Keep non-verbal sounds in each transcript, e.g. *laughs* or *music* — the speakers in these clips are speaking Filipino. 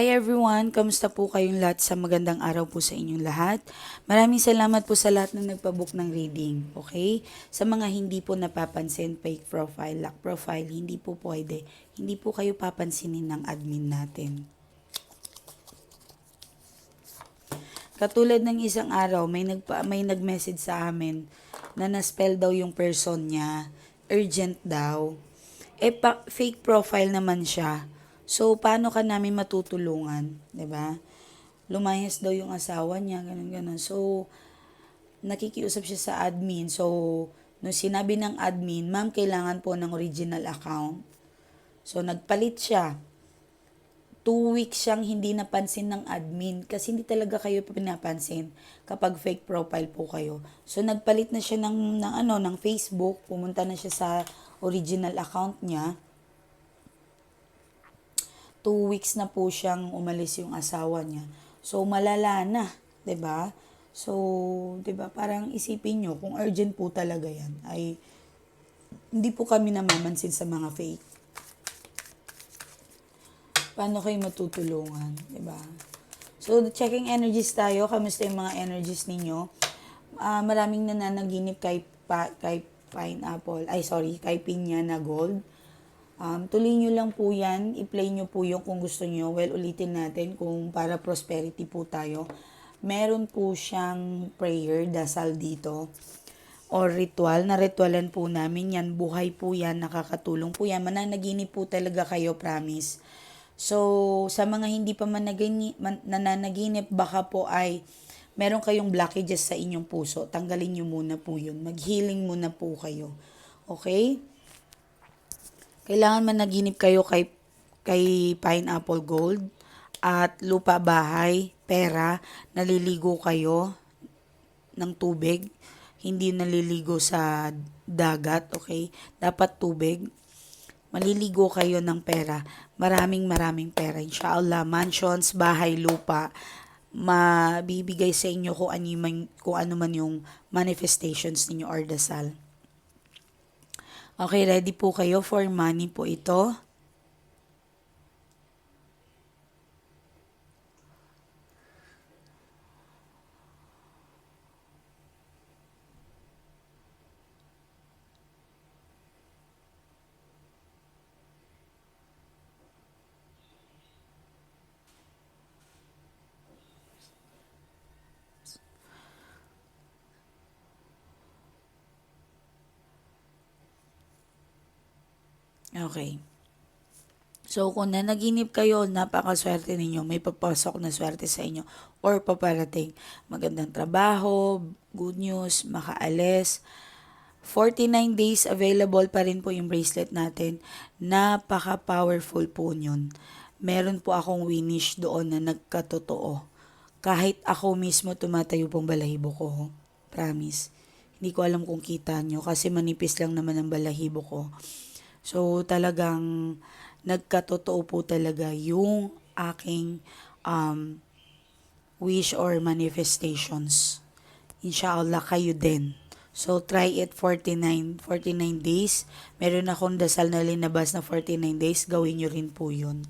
Hi everyone! Kamusta po kayong lahat sa magandang araw po sa inyong lahat? Maraming salamat po sa lahat ng nagpabook ng reading, okay? Sa mga hindi po napapansin, fake profile, lock profile, hindi po pwede. Hindi po kayo papansinin ng admin natin. Katulad ng isang araw, may, nagpa, may nag-message sa amin na na-spell daw yung person niya, urgent daw. Eh, pa- fake profile naman siya. So, paano ka namin matutulungan? ba? Lumayas daw yung asawa niya, ganun ganun. So, nakikiusap siya sa admin. So, nung sinabi ng admin, ma'am, kailangan po ng original account. So, nagpalit siya. Two weeks siyang hindi napansin ng admin kasi hindi talaga kayo pinapansin kapag fake profile po kayo. So, nagpalit na siya ng, ng, ano, ng Facebook. Pumunta na siya sa original account niya two weeks na po siyang umalis yung asawa niya. So, malala na, ba? So, 'di ba parang isipin nyo, kung urgent po talaga yan, ay hindi po kami namamansin sa mga fake. Paano kayo matutulungan, ba? So, checking energies tayo. Kamusta yung mga energies ninyo? Ah, maraming nananaginip kay, pa, kay pineapple. Ay, sorry, kay pinya na gold. Um, tuloy nyo lang po yan. I-play nyo po yung kung gusto nyo. Well, ulitin natin kung para prosperity po tayo. Meron po siyang prayer, dasal dito. Or ritual. Na ritualan po namin yan. Buhay po yan. Nakakatulong po yan. Mananaginip po talaga kayo, promise. So, sa mga hindi pa managini, man, nananaginip, baka po ay meron kayong blockages sa inyong puso. Tanggalin nyo muna po yun. Mag-healing muna po kayo. Okay? Kailangan managinip kayo kay, kay Pineapple Gold at lupa bahay, pera, naliligo kayo ng tubig, hindi naliligo sa dagat, okay? Dapat tubig. Maliligo kayo ng pera. Maraming maraming pera. Inshallah, mansions, bahay, lupa, mabibigay sa inyo kung ano man, kung ano man yung manifestations ninyo or dasal. Okay, ready po kayo for money po ito? Okay. So, kung nanaginip kayo, napakaswerte ninyo. May papasok na swerte sa inyo or paparating. Magandang trabaho, good news, makaalis. 49 days available pa rin po yung bracelet natin. Napaka-powerful po yun. Meron po akong winish doon na nagkatotoo. Kahit ako mismo tumatayo pong balahibo ko. Promise. Hindi ko alam kung kita nyo kasi manipis lang naman ang balahibo ko. So, talagang nagkatotoo po talaga yung aking um, wish or manifestations. Inshallah, kayo din. So, try it 49, 49 days. Meron akong dasal na linabas na 49 days. Gawin nyo rin po yun.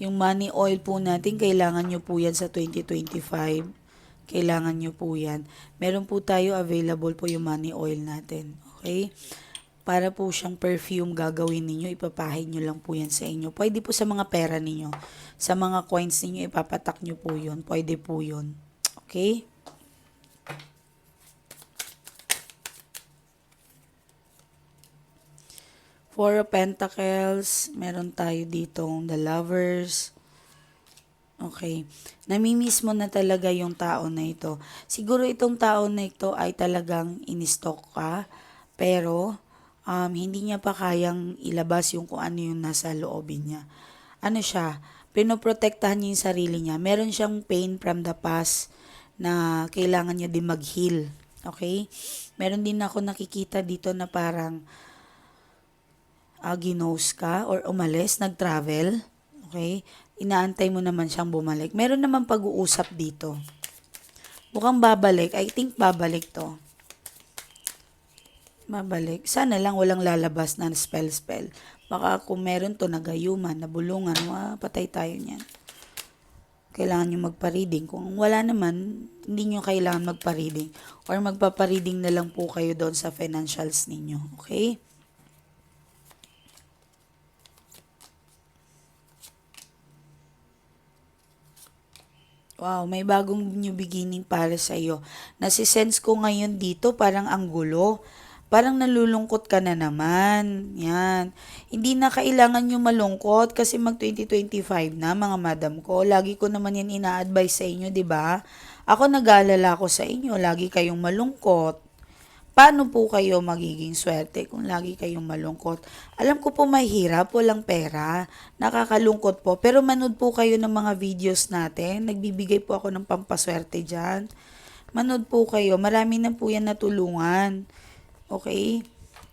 Yung money oil po natin, kailangan nyo po yan sa 2025. Kailangan nyo po yan. Meron po tayo available po yung money oil natin. Okay? Para po siyang perfume gagawin ninyo, ipapahid nyo lang po yan sa inyo. Pwede po sa mga pera ninyo. Sa mga coins ninyo, ipapatak nyo po yun. Pwede po yun. Okay? Four of Pentacles, meron tayo ditong The Lovers. Okay. Namimiss mo na talaga yung tao na ito. Siguro itong tao na ito ay talagang in-stalk ka, pero um, hindi niya pa kayang ilabas yung kung ano yung nasa loobin niya. Ano siya, pinoprotektahan niya yung sarili niya. Meron siyang pain from the past na kailangan niya din mag-heal. Okay? Meron din ako nakikita dito na parang uh, ginos ka or umalis, nag-travel, okay, inaantay mo naman siyang bumalik. Meron naman pag-uusap dito. Mukhang babalik. I think babalik to. Babalik. Sana lang walang lalabas na spell-spell. Baka kung meron to nagayuman, nabulungan, patay tayo niyan. Kailangan nyo magpa-reading. Kung wala naman, hindi nyo kailangan magpa-reading. Or magpapa-reading na lang po kayo doon sa financials ninyo. Okay? Wow, may bagong new beginning para sa iyo. Nasisense ko ngayon dito parang ang gulo. Parang nalulungkot ka na naman. Yan. Hindi na kailangan yung malungkot kasi mag 2025 na mga madam ko. Lagi ko naman yan ina-advise sa inyo, di ba? Ako nag-aalala ko sa inyo, lagi kayong malungkot. Paano po kayo magiging swerte kung lagi kayong malungkot? Alam ko po mahirap, walang pera, nakakalungkot po. Pero manood po kayo ng mga videos natin. Nagbibigay po ako ng pampaswerte dyan. Manood po kayo, marami na po yan natulungan. Okay?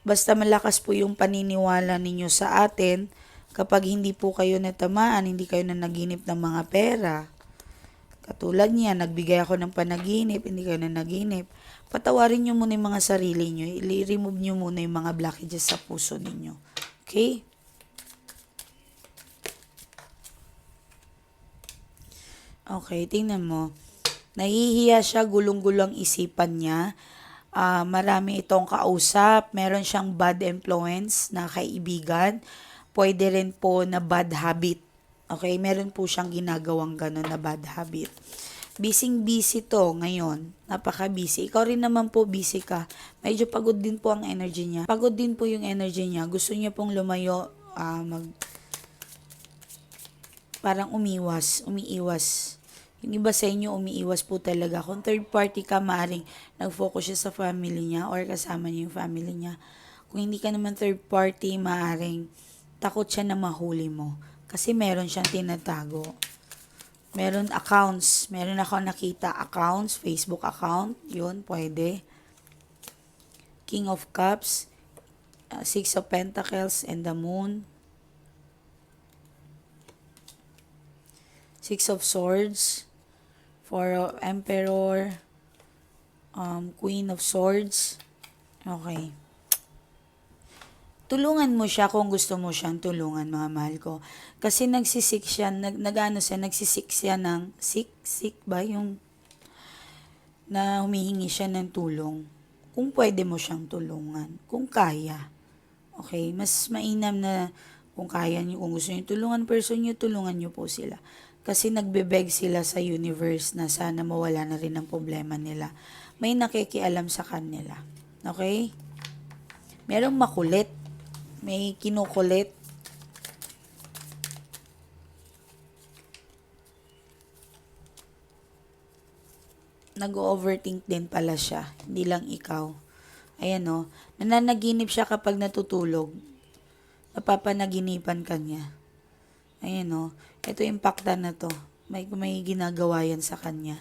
Basta malakas po yung paniniwala ninyo sa atin. Kapag hindi po kayo natamaan, hindi kayo na naginip ng mga pera. Katulad niya, nagbigay ako ng panaginip, hindi kayo na naginip. Patawarin nyo muna yung mga sarili nyo. I-remove nyo muna yung mga blockages sa puso ninyo. Okay? Okay, tingnan mo. Nahihiya siya, gulong-gulong isipan niya. Ah, marami itong kausap. Meron siyang bad influence na kaibigan. Pwede rin po na bad habit. Okay, meron po siyang ginagawang ganun na bad habit. Busy-busy to ngayon. Napaka-busy. Ikaw rin naman po busy ka. Medyo pagod din po ang energy niya. Pagod din po yung energy niya. Gusto niya pong lumayo, ah, mag... Parang umiwas, umiiwas. Yung iba sa inyo, umiiwas po talaga. Kung third party ka, maaring nag-focus siya sa family niya or kasama niya yung family niya. Kung hindi ka naman third party, maaring takot siya na mahuli mo. Kasi meron siyang tinatago. Meron accounts. Meron ako nakita accounts, Facebook account. Yun, pwede. King of Cups, uh, Six of Pentacles, and the Moon. Six of Swords, Four of Emperor, um, Queen of Swords. Okay. Tulungan mo siya kung gusto mo siyang tulungan, mga mahal ko. Kasi nagsisik siya, nag, nagano siya, nagsisik siya ng, sik, sik ba yung, na humihingi siya ng tulong. Kung pwede mo siyang tulungan, kung kaya. Okay, mas mainam na kung kaya niyo, kung gusto niyo tulungan person niyo, tulungan niyo po sila. Kasi nagbe-beg sila sa universe na sana mawala na rin ang problema nila. May nakikialam sa kanila. Okay? Merong makulit. May kinukulit. Nag-overthink din pala siya. Hindi lang ikaw. Ayan o. Nananaginip siya kapag natutulog. Napapanaginipan ka niya. Ayan o. Ito impacta na to. May, may ginagawa yan sa kanya.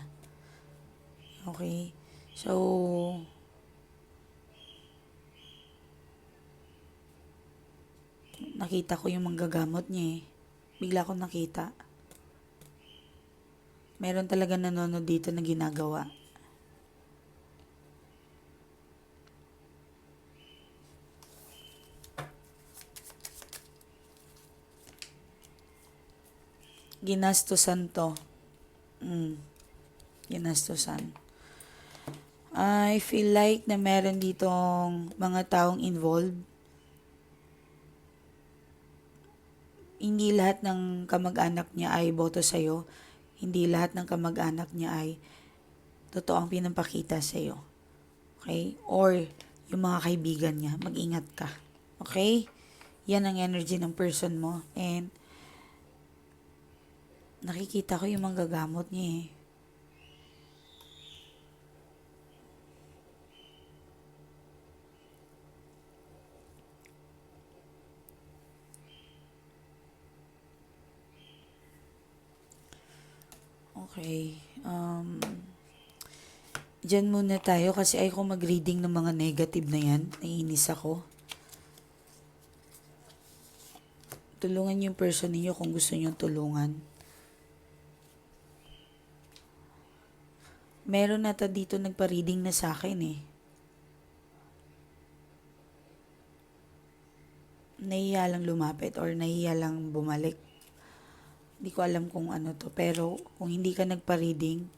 Okay? So, nakita ko yung manggagamot niya eh. Bigla ko nakita. Meron talaga nanonood dito na ginagawa. Ginastusan to. Mm. Ginastusan. I feel like na meron ditong mga taong involved. Hindi lahat ng kamag-anak niya ay boto sa'yo. Hindi lahat ng kamag-anak niya ay totoo ang pinapakita sa'yo. Okay? Or yung mga kaibigan niya. Mag-ingat ka. Okay? Yan ang energy ng person mo. And nakikita ko yung manggagamot niya eh. Okay. Um, Diyan muna tayo kasi ayoko mag-reading ng mga negative na yan. Naiinis ako. Tulungan yung person niyo kung gusto niyo tulungan. Meron na ta dito nagpa-reading na sa akin eh. nahiya lang lumapit or nahiya lang bumalik. Hindi ko alam kung ano to. Pero kung hindi ka nagpa-reading,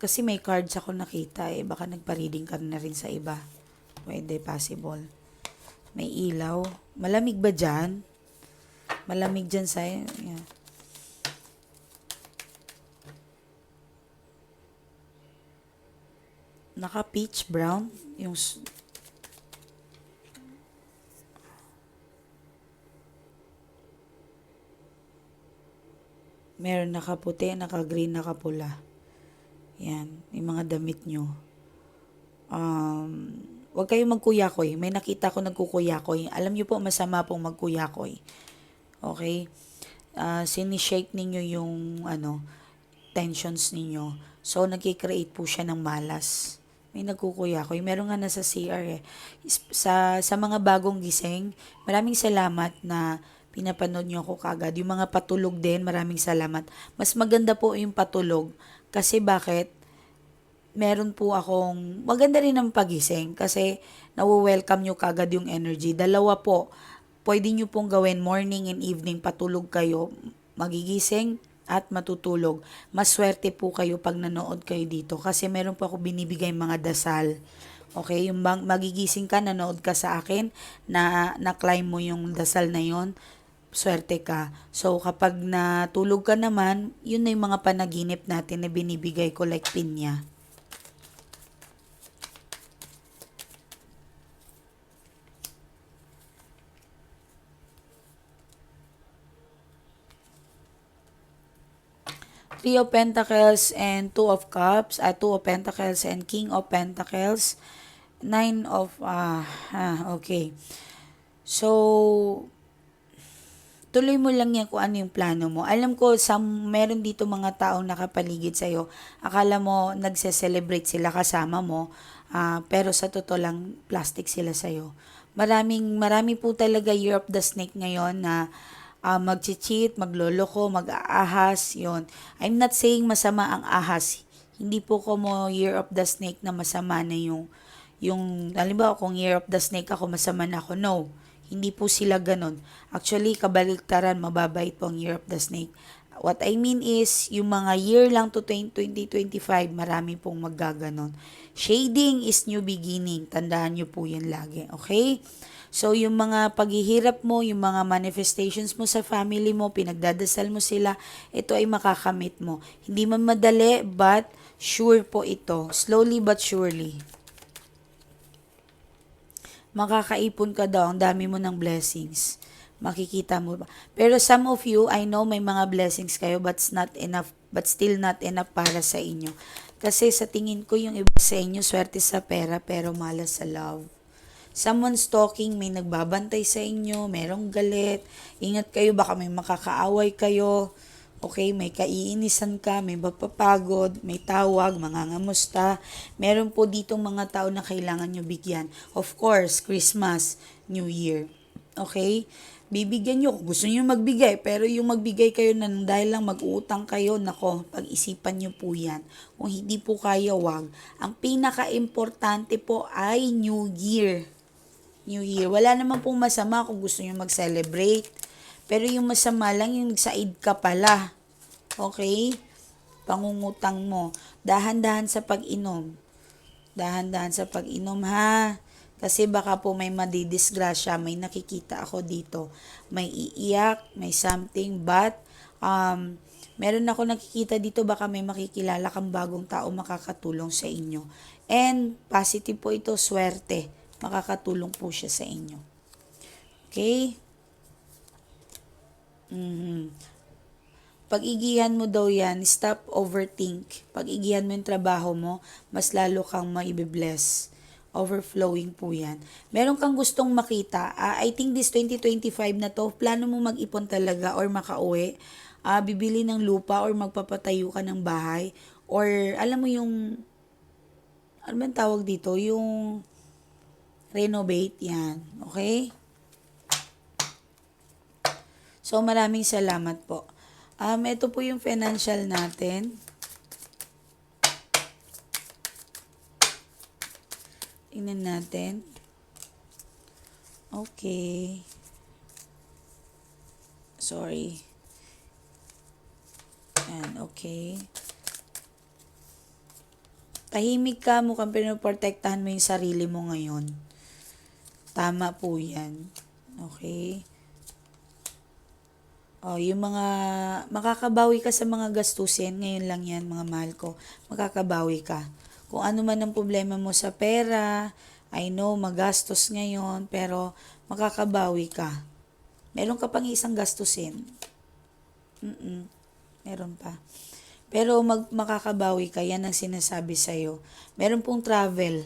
kasi may cards ako nakita eh. Baka nagpa-reading ka na rin sa iba. Pwede, possible. May ilaw. Malamig ba dyan? Malamig dyan sa... Yeah. Naka peach brown. Yung... Meron nakaputi, naka-green, nakapula. Yan, yung mga damit nyo. Um, huwag kayong magkuyakoy. May nakita ko nagkukuyakoy. Alam nyo po, masama pong magkuyakoy. Okay? Uh, sinishake ninyo yung ano, tensions ninyo. So, nagkikreate po siya ng malas. May nagkukuyakoy. Meron nga nasa CR eh. Sa, sa mga bagong gising, maraming salamat na pinapanood nyo ako kagad. Yung mga patulog din, maraming salamat. Mas maganda po yung patulog. Kasi bakit? meron po akong, maganda rin ang pagising kasi nawo-welcome nyo kagad yung energy. Dalawa po, pwede nyo pong gawin morning and evening, patulog kayo, magigising at matutulog. Maswerte po kayo pag nanood kayo dito kasi meron po ako binibigay mga dasal. Okay, yung bang magigising ka, nanood ka sa akin, na na-climb mo yung dasal na yon swerte ka. So, kapag natulog ka naman, yun na yung mga panaginip natin na binibigay ko like pinya. Three of Pentacles and Two of Cups, at Two of Pentacles and King of Pentacles, Nine of, ah, ah, okay. So, tuloy mo lang yan kung ano yung plano mo. Alam ko, sa, meron dito mga taong nakapaligid sa'yo. Akala mo, nagse-celebrate sila kasama mo. ah, pero sa totoo lang, plastic sila sa'yo. Maraming, marami po talaga Year of the Snake ngayon na uh, mag-cheat, magloloko, mag-aahas, yon. I'm not saying masama ang ahas. Hindi po ko mo Year of the Snake na masama na yung, yung, halimbawa kung Year of the Snake ako, masama na ako. No, hindi po sila ganon. Actually, kabaliktaran, mababait po ang Year of the Snake. What I mean is, yung mga year lang to 2025, marami pong maggaganon. Shading is new beginning. Tandaan nyo po yan lagi. Okay? So, yung mga paghihirap mo, yung mga manifestations mo sa family mo, pinagdadasal mo sila, ito ay makakamit mo. Hindi man madali, but sure po ito. Slowly but surely. Makakaipon ka daw, ang dami mo ng blessings. Makikita mo ba? Pero some of you, I know may mga blessings kayo, but not enough, but still not enough para sa inyo. Kasi sa tingin ko, yung iba sa inyo, swerte sa pera, pero malas sa love. Someone's talking, may nagbabantay sa inyo, merong galit. Ingat kayo, baka may makakaaway kayo. Okay, may kaiinisan ka, may mapapagod, may tawag, mangangamusta. Meron po ditong mga tao na kailangan nyo bigyan. Of course, Christmas, New Year. Okay? Bibigyan nyo kung gusto nyo magbigay. Pero yung magbigay kayo na dahil lang mag-uutang kayo, nako, pag-isipan nyo po yan. Kung hindi po kaya, wag. Ang pinaka-importante po ay New Year. New Year. Wala naman pong masama kung gusto nyo mag-celebrate. Pero yung masama lang yung nagsaid ka pala. Okay? Pangungutang mo. Dahan-dahan sa pag-inom. Dahan-dahan sa pag-inom ha. Kasi baka po may madidisgrasya, may nakikita ako dito. May iiyak, may something, but um, meron ako nakikita dito, baka may makikilala kang bagong tao makakatulong sa inyo. And positive po ito, swerte. Makakatulong po siya sa inyo. Okay? Mhm. Pag-igihan mo daw yan, stop overthink. Pag-igihan mo yung trabaho mo, mas lalo kang maibibless. Overflowing po yan. Meron kang gustong makita. ah, I think this 2025 na to, plano mo mag-ipon talaga or makauwi. ah, bibili ng lupa or magpapatayo ka ng bahay. Or alam mo yung, ano ang tawag dito? Yung renovate yan. Okay? So, maraming salamat po. Um, ito po yung financial natin. Tingnan natin. Okay. Sorry. Yan, okay. Tahimik ka, mukhang pinoprotektahan mo yung sarili mo ngayon. Tama po yan. Okay. Oh, yung mga makakabawi ka sa mga gastusin, ngayon lang yan mga mahal ko, makakabawi ka. Kung ano man ang problema mo sa pera, I know magastos ngayon, pero makakabawi ka. Meron ka pang isang gastusin. Mm meron pa. Pero mag, makakabawi ka, yan ang sinasabi sa'yo. Meron pong travel.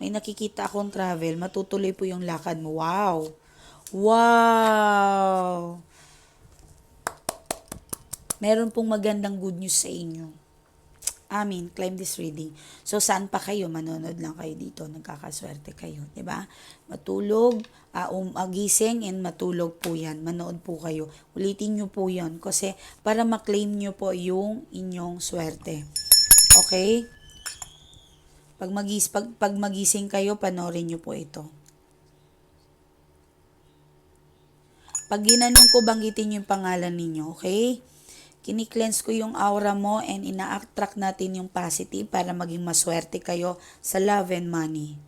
May nakikita akong travel, matutuloy po yung lakad mo. Wow! Wow! Meron pong magandang good news sa inyo. Amin, claim this reading. So, saan pa kayo? Manonood lang kayo dito. Nagkakaswerte kayo. ba? Matulog, uh, umagising, and matulog po yan. Manood po kayo. Ulitin nyo po yan. Kasi, para maklaim nyo po yung inyong swerte. Okay? Pag, magis, pag, pag magising kayo, panorin nyo po ito. Pag ginanong ko, banggitin yung pangalan ninyo. Okay? Kini-cleanse ko yung aura mo and ina-attract natin yung positive para maging maswerte kayo sa love and money.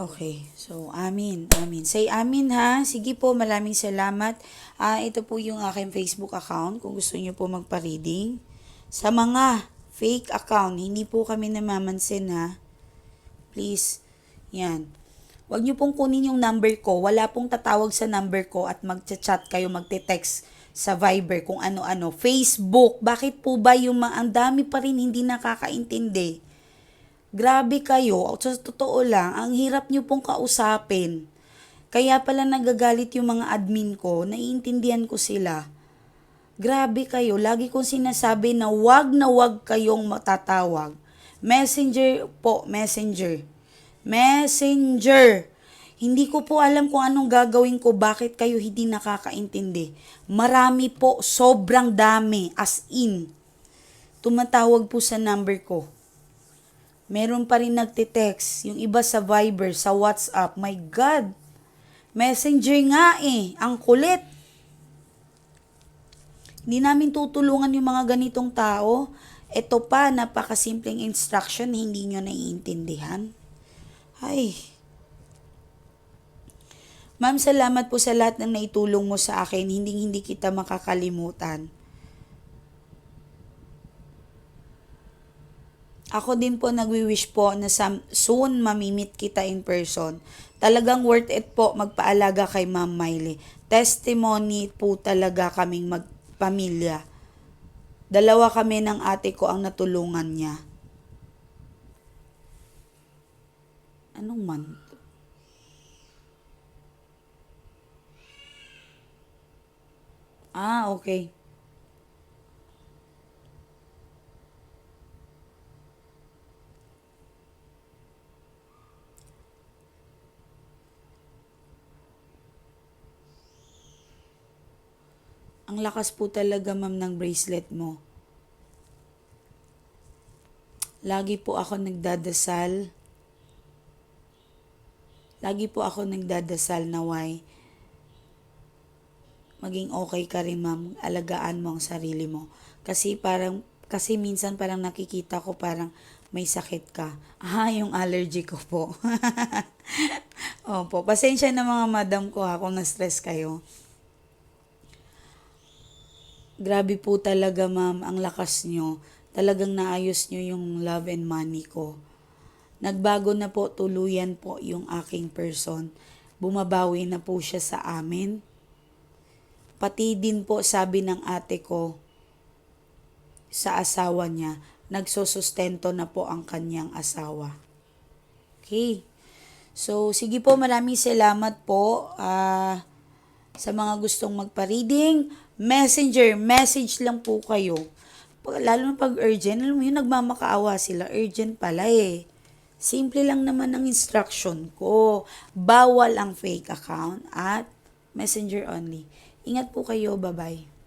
Okay. So, amin. Amin. Say amin ha. Sige po, maraming salamat. Ah, ito po yung aking Facebook account kung gusto niyo po magpa-reading. Sa mga fake account, hindi po kami namamansin ha. Please. Yan. Huwag niyo pong kunin yung number ko. Wala pong tatawag sa number ko at magchat-chat kayo, magte-text sa Viber kung ano-ano. Facebook. Bakit po ba yung ma- ang dami pa rin hindi nakakaintindi? Grabe kayo. Sa totoo lang, ang hirap nyo pong kausapin. Kaya pala nagagalit yung mga admin ko, naiintindihan ko sila. Grabe kayo, lagi kong sinasabi na wag na wag kayong matatawag. Messenger po, messenger. Messenger. Hindi ko po alam kung anong gagawin ko, bakit kayo hindi nakakaintindi. Marami po, sobrang dami, as in. Tumatawag po sa number ko. Meron pa rin nagte-text. Yung iba sa Viber, sa WhatsApp. My God! Messenger nga eh. Ang kulit. Hindi namin tutulungan yung mga ganitong tao. Ito pa, napakasimpleng instruction, hindi nyo naiintindihan. Ay. Ma'am, salamat po sa lahat ng naitulong mo sa akin. Hindi hindi kita makakalimutan. Ako din po nagwi-wish po na soon mamimit kita in person. Talagang worth it po magpaalaga kay Ma'am Miley. Testimony po talaga kaming magpamilya. Dalawa kami ng ate ko ang natulungan niya. Anong month? Ah, okay. Ang lakas po talaga ma'am ng bracelet mo. Lagi po ako nagdadasal. Lagi po ako nagdadasal na why maging okay ka rin ma'am, alagaan mo ang sarili mo. Kasi parang, kasi minsan parang nakikita ko parang may sakit ka. Ah, *laughs* yung allergy ko po. *laughs* Opo, pasensya na mga madam ko ha kung na-stress kayo. Grabe po talaga ma'am, ang lakas nyo. Talagang naayos nyo yung love and money ko. Nagbago na po tuluyan po yung aking person. bumabawi na po siya sa amin. Pati din po sabi ng ate ko sa asawa niya, nagsusustento na po ang kanyang asawa. Okay. So, sige po, maraming salamat po ah, sa mga gustong magpa-reading. Messenger, message lang po kayo. Lalo na pag urgent, alam mo yun, nagmamakaawa sila. Urgent pala eh. Simple lang naman ang instruction ko. Bawal ang fake account at messenger only. Ingat po kayo. Bye-bye.